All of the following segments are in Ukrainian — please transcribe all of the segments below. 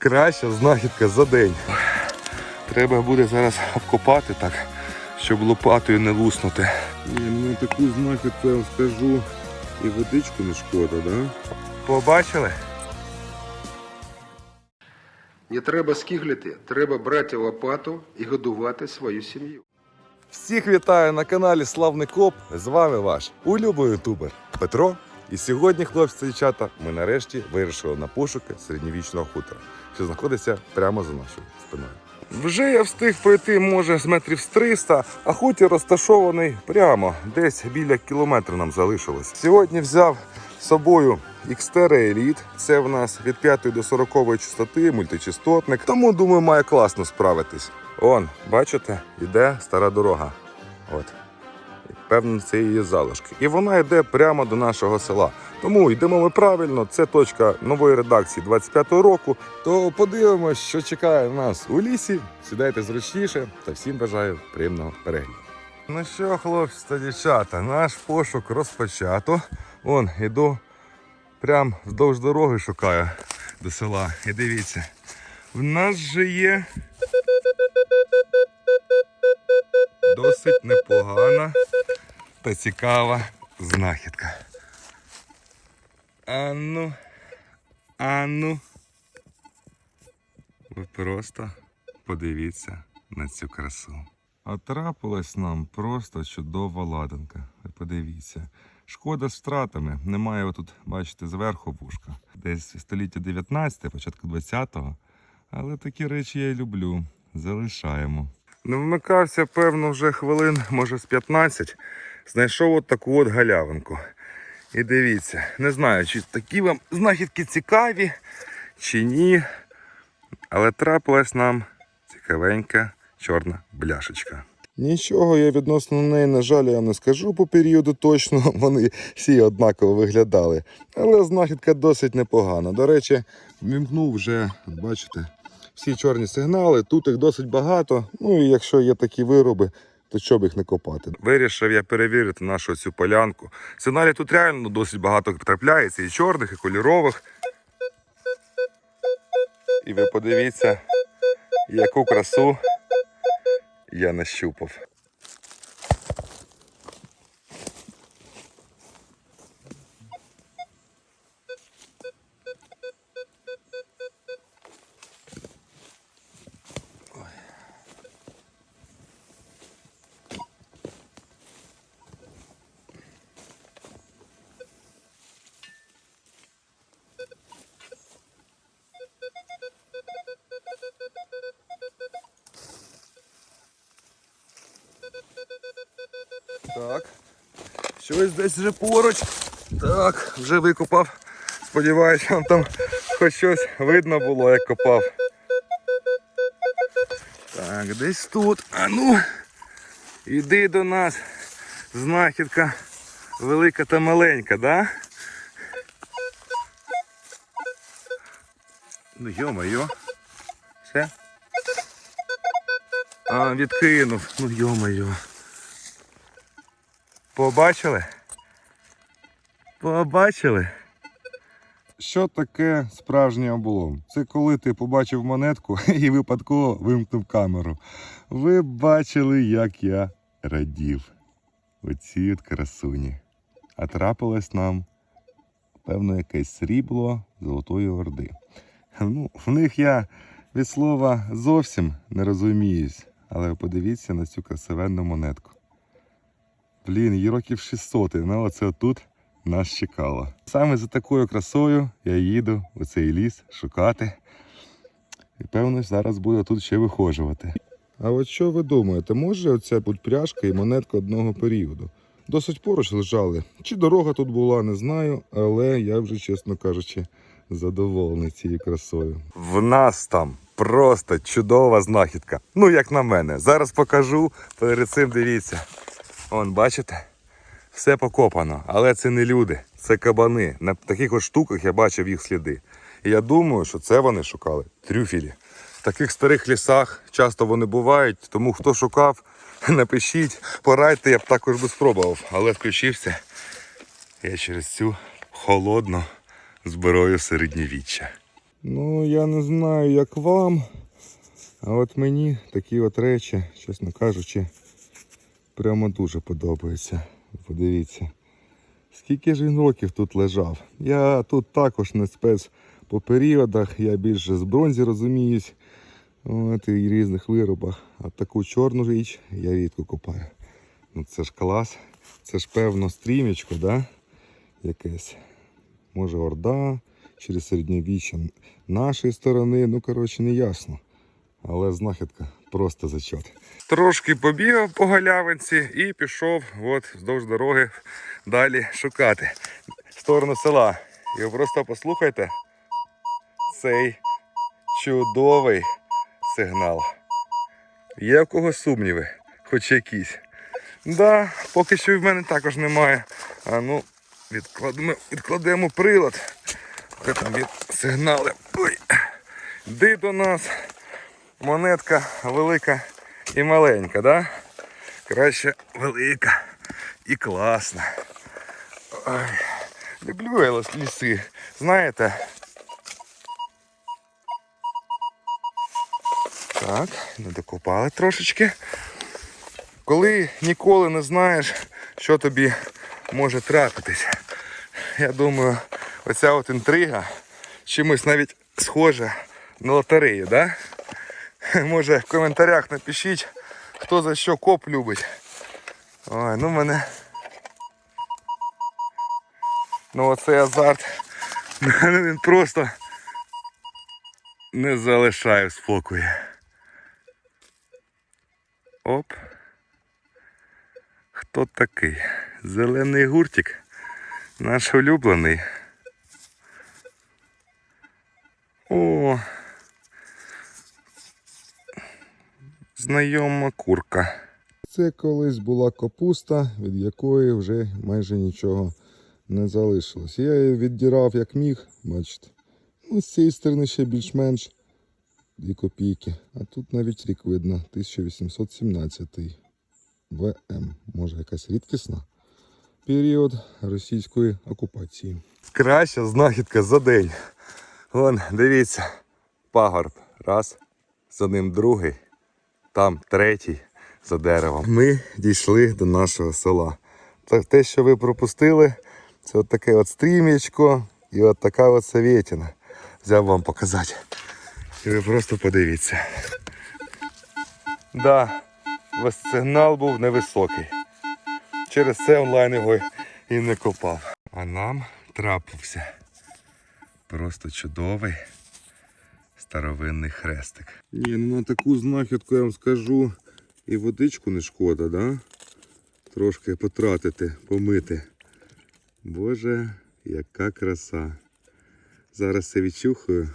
Краща знахідка за день. Треба буде зараз обкопати так, щоб лопатою не луснути. Ні, ну таку знахідку я вам скажу. І водичку не шкода, да? Побачили? Не треба скиглити, треба брати лопату і годувати свою сім'ю. Всіх вітаю на каналі Славний Коп. З вами ваш улюблений ютубер Петро. І сьогодні, хлопці та дівчата, ми нарешті вирішили на пошуки середньовічного хутора, що знаходиться прямо за нашою спиною. Вже я встиг пройти, може, з метрів з 300, а хутір розташований прямо, десь біля кілометра нам залишилось. Сьогодні взяв з собою Xterra Elite. Це в нас від 5 до 40 частоти, мультичастотник. Тому думаю, має класно справитись. Он, бачите, йде стара дорога. От. Певно, це її залишки. І вона йде прямо до нашого села. Тому йдемо ми правильно. Це точка нової редакції 25-го року. То подивимось, що чекає нас у лісі. Сідайте зручніше та всім бажаю приємного перегляду. Ну що, хлопці та дівчата, наш пошук розпочато. Вон, іду прям вздовж дороги шукаю до села. І дивіться, в нас же є досить непогана та цікава знахідка. Ану, ану. Ви просто подивіться на цю красу. А трапилась нам просто чудова ладанка. Ви подивіться. Шкода з втратами. Немає тут, бачите, зверху вушка. Десь століття 19, початку 20-го. Але такі речі я й люблю. Залишаємо. Не вмикався, певно, вже хвилин, може, з 15. Знайшов от таку от галявинку. І дивіться, не знаю, чи такі вам знахідки цікаві, чи ні. Але трапилась нам цікавенька чорна бляшечка. Нічого я відносно неї, на жаль, я не скажу по періоду точно. Вони всі однаково виглядали. Але знахідка досить непогана. До речі, вімкнув вже, бачите, всі чорні сигнали. Тут їх досить багато. Ну і якщо є такі вироби, то що б їх не копати. Вирішив я перевірити нашу цю полянку. Сценарій тут реально досить багато трапляється, і чорних, і кольорових. І ви подивіться, яку красу я нащупав. Так. Щось десь вже поруч. Так, вже викопав. Сподіваюсь, вам там хоч щось видно було, як копав. Так, десь тут. А ну, іди до нас. Знахідка велика та маленька, да? Ну йо-моє. Все? А, відкинув. Ну йо-моє. Побачили? Побачили? Що таке справжній облом? Це коли ти побачив монетку і випадково вимкнув камеру. Ви бачили, як я радів. Оці от красуні. А трапилось нам, певно, якесь срібло Золотої Орди. Ну, в них я від слова зовсім не розуміюсь, але подивіться на цю красивенну монетку. Блін, їй років 600, і вона оце тут нас чекала. Саме за такою красою я їду у цей ліс шукати. І певно, зараз буду тут ще вихожувати. А от що ви думаєте, може оця будь пряжка і монетка одного періоду? Досить поруч лежали. Чи дорога тут була, не знаю, але я вже, чесно кажучи, задоволений цією красою. В нас там просто чудова знахідка. Ну, як на мене. Зараз покажу. Перед цим дивіться. Вон, бачите? Все покопано, але це не люди, це кабани. На таких от штуках я бачив їх сліди. І я думаю, що це вони шукали трюфелі. В таких старих лісах часто вони бувають, тому хто шукав, напишіть, порадьте, я б також би спробував. Але включився я через цю холодну зброю середньовіччя. Ну, я не знаю, як вам. А от мені такі от речі, чесно кажучи, прямо дуже подобаються. Подивіться. Скільки ж він років тут лежав? Я тут також не спец по періодах, я більше з бронзі розуміюсь. От, і різних виробах. А таку чорну річ я рідко купаю. Ну це ж клас. Це ж певно стрімічко, да? Якесь. Може орда, через середньовіччя нашої сторони, ну коротше, не ясно. Але знахідка просто зачот. Трошки побігав по галявинці і пішов от вздовж дороги далі шукати в сторону села. І ви просто послухайте цей чудовий сигнал. Є в кого сумніви, хоч якісь. Да, поки що і в мене також немає. А ну, відкладемо, відкладемо прилад. Хай там від сигнали. Ой. Йди до нас. Монетка велика і маленька, да? Краще велика і класна. Ой. Люблю я ліс- ліси. Знаєте? Так, не докопали трошечки. Коли ніколи не знаєш, що тобі може трапитись. Я думаю, оця от інтрига чимось навіть схожа на лотерею, да? Може в коментарях напишіть, хто за що коп любить. Ой, ну мене. Ну оцей азарт. Він просто не залишає в спокою. Оп. Хто такий? Зелений гуртик. Наш улюблений. О. Знайома курка. Це колись була капуста, від якої вже майже нічого не залишилось. Я її віддірав як міг, бачите. Ну, з цієї сторони ще більш-менш 2 копійки. А тут навіть рік видно, 1817 ВМ. Може якась рідкісна. Період російської окупації. Краща знахідка за день. Вон, дивіться, пагорб. Раз, за ним другий, там третій за деревом. Ми дійшли до нашого села. Та те, що ви пропустили, це от таке от стрім'ячко і от така от совєтіна. Взяв вам показати. І ви просто подивіться. Да, сигнал був невисокий. Через це онлайн його і не копав. А нам трапився просто чудовий старовинний хрестик. Ні, ну на таку знахідку я вам скажу і водичку не шкода, да? Трошки потратити, помити. Боже, яка краса. Зараз це відчухаю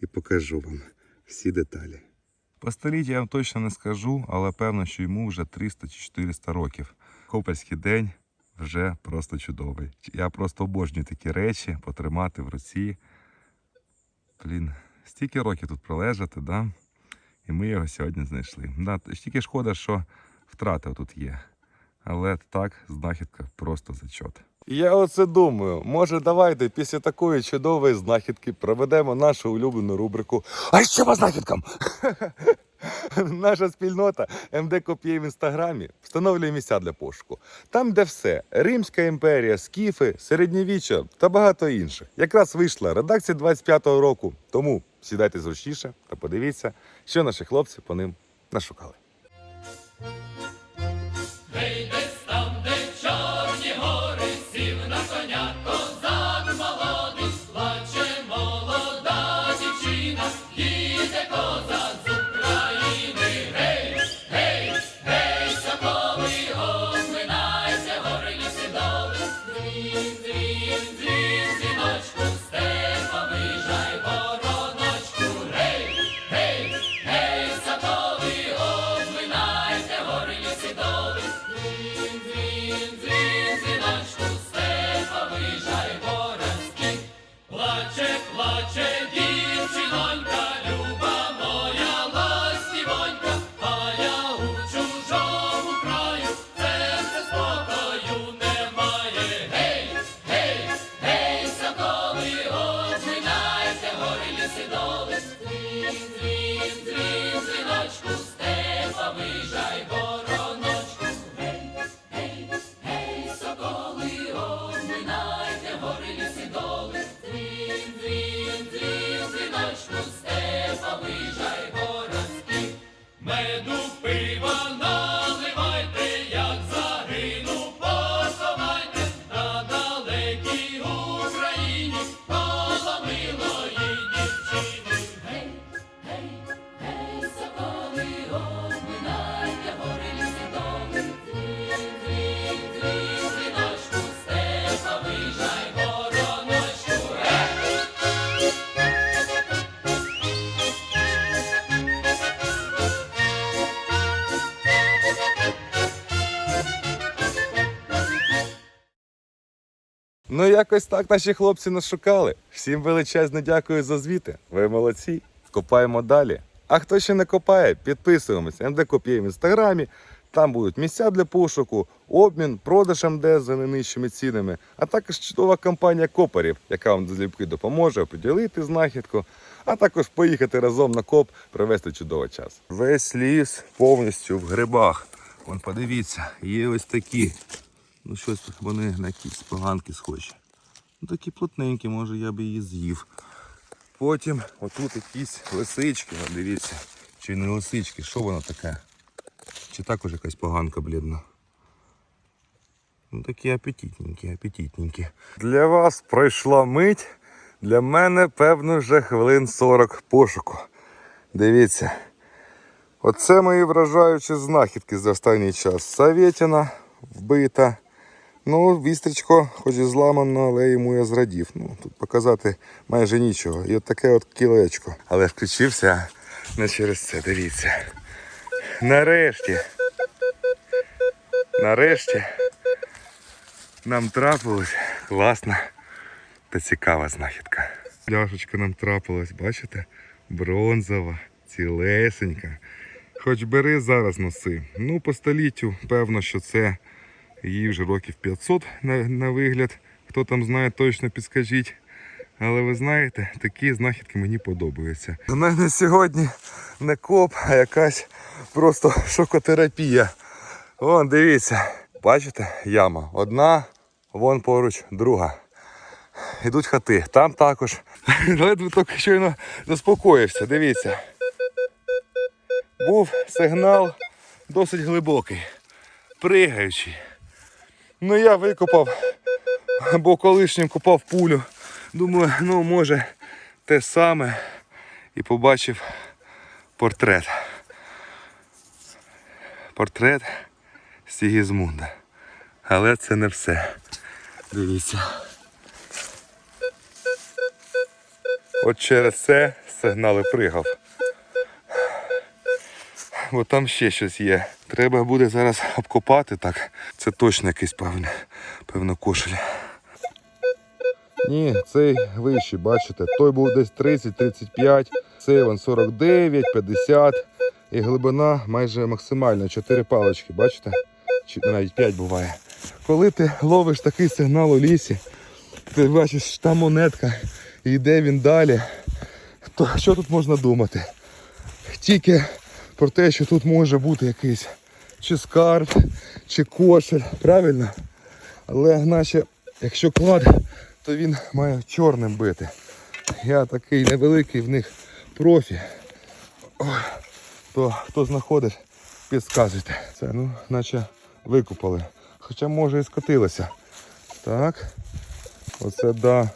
і покажу вам всі деталі. По століттю я вам точно не скажу, але певно, що йому вже 300 чи 400 років. Копальський день вже просто чудовий. Я просто обожнюю такі речі потримати в руці. Блін, стільки років тут пролежати, да? І ми його сьогодні знайшли. Да, тільки шкода, що втрата тут є. Але так, знахідка просто зачот. Я оце думаю, може давайте після такої чудової знахідки проведемо нашу улюблену рубрику А що по знахідкам? Наша спільнота МД Коп'є в інстаграмі встановлює місця для пошуку. Там, де все: Римська імперія, скіфи, середньовіччя та багато інших. Якраз вийшла редакція 25-го року. Тому сідайте зручніше та подивіться, що наші хлопці по ним нашукали. Ну, якось так наші хлопці нас шукали. Всім величезне дякую за звіти. Ви молодці. Копаємо далі. А хто ще не копає, підписуємось. МД Коп'є в інстаграмі. Там будуть місця для пошуку, обмін, продаж МД за найнижчими цінами, а також чудова компанія копарів, яка вам залюбки допоможе оприділити знахідку, а також поїхати разом на коп, провести чудовий час. Весь ліс повністю в грибах. Вон подивіться, є ось такі. Ну щось вони на якісь поганки схожі. Ну такі плотненькі, може я би її з'їв. Потім отут якісь лисички, дивіться. Чи не лисички, що воно таке? Чи також якась поганка блідна? Ну такі апетитненькі, апетитненькі. Для вас пройшла мить. Для мене, певно, вже хвилин 40 пошуку. Дивіться. Оце мої вражаючі знахідки за останній час. Савєтіна вбита. Ну, вістрічко, хоч і зламано, але йому я зрадів. Ну, тут показати майже нічого. І от таке от кілечко. Але включився не через це, дивіться. Нарешті. Нарешті нам трапилась класна та цікава знахідка. Пляшечка нам трапилась, бачите? Бронзова, цілесенька. Хоч бери зараз носи. Ну, по століттю, певно, що це їй вже років 500 на, на вигляд. Хто там знає, точно підскажіть. Але ви знаєте, такі знахідки мені подобаються. У мене сьогодні не коп, а якась просто шокотерапія. Вон, дивіться, бачите, яма. Одна, вон поруч, друга. Ідуть хати. Там також. Ледве тільки щойно заспокоївся, дивіться. Був сигнал досить глибокий, пригаючий. Ну я викопав, бо колишнім копав пулю. Думаю, ну може те саме. І побачив портрет. Портрет Сігізмунда. Але це не все. Дивіться. От через це сигнал і пригав. Бо там ще щось є. Треба буде зараз обкопати так. Це точно якийсь певне, певно кошель. Ні, цей вищий, бачите, той був десь 30-35, цей вон 49, 50 і глибина майже максимальна, 4 палички, бачите? Чи навіть 5 буває. Коли ти ловиш такий сигнал у лісі, ти бачиш, там монетка, і йде він далі, то що тут можна думати? Тільки про те, що тут може бути якийсь чи скарб, чи кошель, правильно? Але наче, якщо клад, то він має чорним бити. Я такий невеликий в них профі. То хто знаходить, підказуйте. Це, ну, наче викупали. Хоча може і скотилося. Так. Оце да.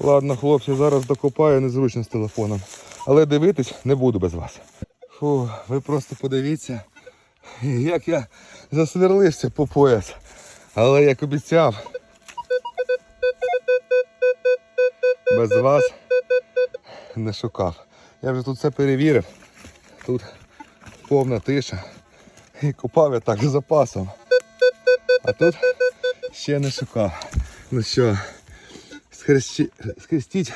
Ладно, хлопці, зараз докопаю незручно з телефоном. Але дивитись не буду без вас. Фу, ви просто подивіться, як я засверлився по пояс. Але як обіцяв, без вас не шукав. Я вже тут все перевірив. Тут повна тиша. І купав я так з запасом. А тут ще не шукав. Ну що, схрестіть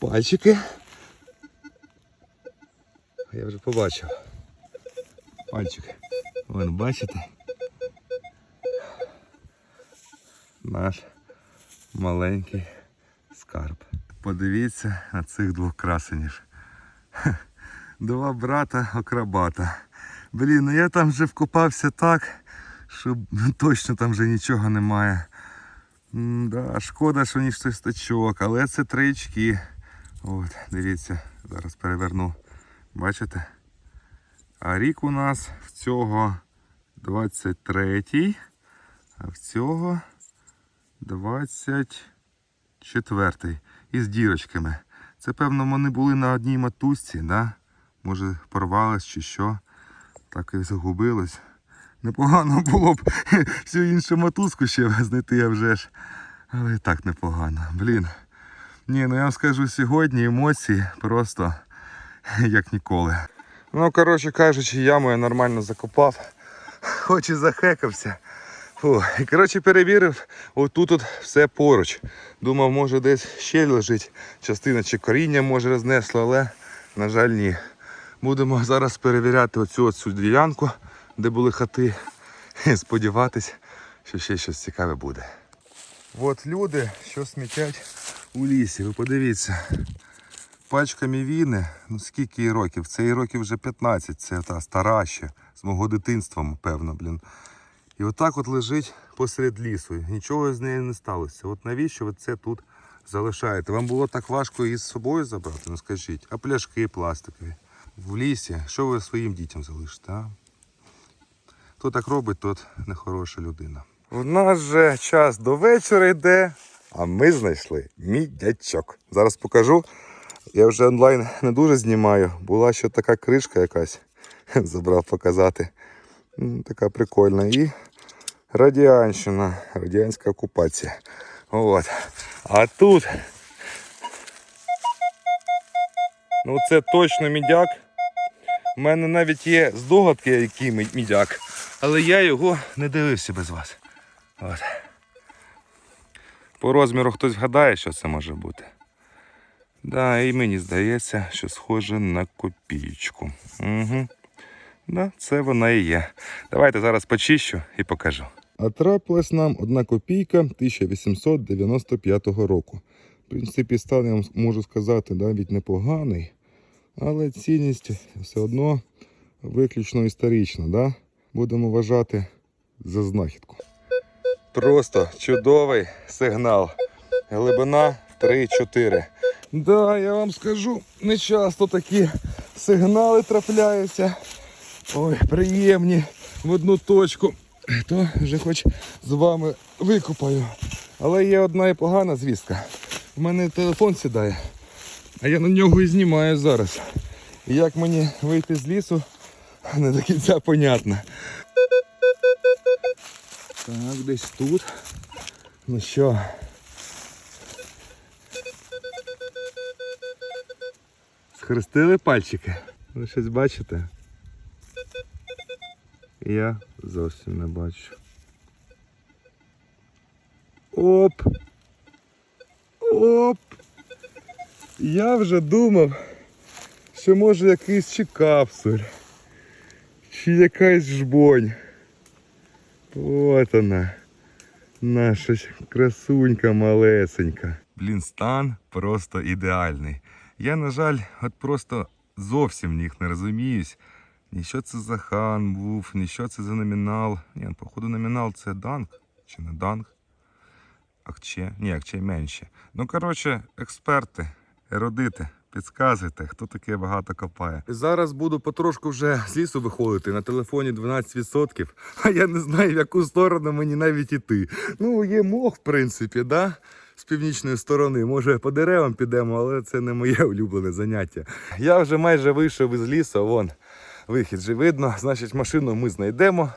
пальчики. Я вже побачив. Пальчик. Вон, бачите? Наш маленький скарб. Подивіться на цих двох красенів. Два брата окрабата. Блін, ну я там вже вкопався так, що точно там вже нічого немає. М, Да, шкода, що ніж щось тачок, але це три очки. От, дивіться, зараз переверну. Бачите? А рік у нас в цього 23-й, а в цього 24-й. Із дірочками. Це, певно, вони були на одній матусці, да? Може порвались чи що. Так і загубилось. Непогано було б всю іншу матузку ще знайти, а вже ж. Але і так непогано. Блін. Ні, ну я вам скажу сьогодні емоції просто як ніколи. Ну, коротше кажучи, яму я нормально закопав. Хоч і захекався. Фу. І, коротше, перевірив, отут от все поруч. Думав, може десь ще лежить частина чи коріння може рознесло, але, на жаль, ні. Будемо зараз перевіряти оцю, оцю ділянку, де були хати. І сподіватись, що ще щось цікаве буде. От люди, що смітять у лісі. Ви подивіться. Пачка мівіни, ну скільки їй років? Це їй років вже 15, це та стара ще, з мого дитинства, певно, блін. І отак от лежить посеред лісу. Нічого з нею не сталося. От навіщо ви це тут залишаєте? Вам було так важко її з собою забрати? Ну скажіть, а пляшки пластикові в лісі, що ви своїм дітям залишите? а? Хто так робить, тот нехороша людина. У нас же час до вечора йде, а ми знайшли мідячок. Зараз покажу. Я вже онлайн не дуже знімаю. Була ще така кришка якась. Забрав показати. Така прикольна. І радіанщина, радянська окупація. От. А тут. Ну це точно мідяк. У мене навіть є здогадки, який мідяк. Але я його не дивився без вас. От. По розміру хтось вгадає, що це може бути. Да, і мені здається, що схоже на копійку. Угу. Да, це вона і є. Давайте зараз почищу і покажу. А трапилась нам одна копійка 1895 року. В принципі, стан, я вам можу сказати, навіть непоганий, але цінність все одно виключно історична. Да? Будемо вважати за знахідку. Просто чудовий сигнал. Глибина 3-4. Да, я вам скажу, не часто такі сигнали трапляються. Ой, приємні в одну точку. То вже хоч з вами викупаю. Але є одна і погана звістка. У мене телефон сідає, а я на нього і знімаю зараз. Як мені вийти з лісу, не до кінця понятно. Так, десь тут. Ну що? Схрестили пальчики. Ви щось бачите? Я зовсім не бачу. Оп! Оп! Я вже думав, що може якийсь чи капсуль, чи якась жбонь. От вона. Наша красунька малесенька. Блін, стан просто ідеальний. Я, на жаль, от просто зовсім в них не розуміюсь. Ні що це за хан був, ні що це за номінал. Ні, ну, походу номінал це данг чи не данг. Акче, ні, акче менше. Ну, коротше, експерти, ерудити, підказуйте, хто таке багато копає. Зараз буду потрошку вже з лісу виходити. На телефоні 12%, а я не знаю, в яку сторону мені навіть іти. Ну, є мох, в принципі, да? Північної сторони. Може, по деревам підемо, але це не моє улюблене заняття. Я вже майже вийшов із лісу, вон вихід же видно. Значить, машину ми знайдемо.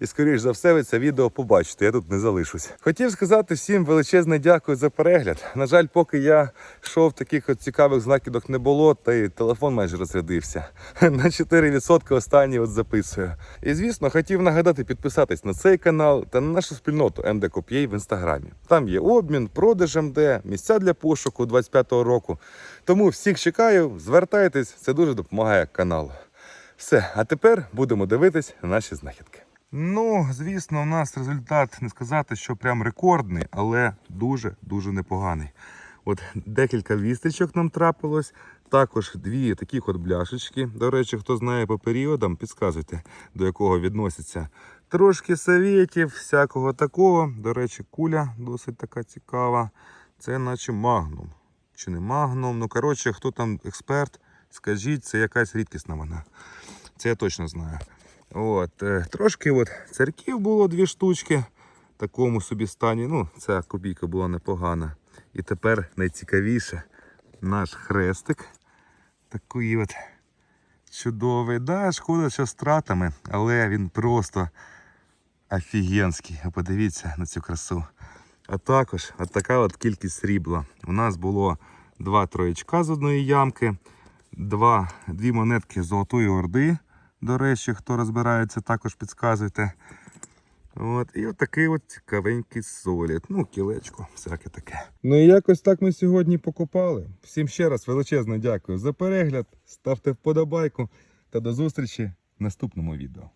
І, скоріш за все, ви це відео побачите. Я тут не залишусь. Хотів сказати всім величезне дякую за перегляд. На жаль, поки я йшов, таких от цікавих знакідок не було, та й телефон майже розрядився. На 4% останній от записую. І звісно, хотів нагадати підписатись на цей канал та на нашу спільноту МД в інстаграмі. Там є обмін, продаж МД, місця для пошуку 25-го року. Тому всіх чекаю, звертайтесь, це дуже допомагає каналу. Все, а тепер будемо дивитись на наші знахідки. Ну, звісно, у нас результат не сказати, що прям рекордний, але дуже-дуже непоганий. От декілька вістрічок нам трапилось. Також дві таких от бляшечки. До речі, хто знає по періодам, підказуйте, до якого відносяться. Трошки совєтів, всякого такого. До речі, куля досить така цікава. Це наче магнум. Чи не магнум? Ну, коротше, хто там експерт, скажіть, це якась рідкісна вона. Це я точно знаю. От, е, трошки от церків було дві штучки в такому собі стані. Ну, ця копійка була непогана. І тепер найцікавіше наш хрестик. Такий от чудовий. Да, шкода, що з тратами, але він просто офігенський. Подивіться на цю красу. А також от така от кількість срібла. У нас було два троєчка з одної ямки, два, дві монетки Золотої Орди. До речі, хто розбирається, також підказуйте. От, і отакий от цікавенький солід. Ну, кілечко, всяке таке. Ну і якось так ми сьогодні покупали. Всім ще раз величезно дякую за перегляд. Ставте вподобайку та до зустрічі в наступному відео.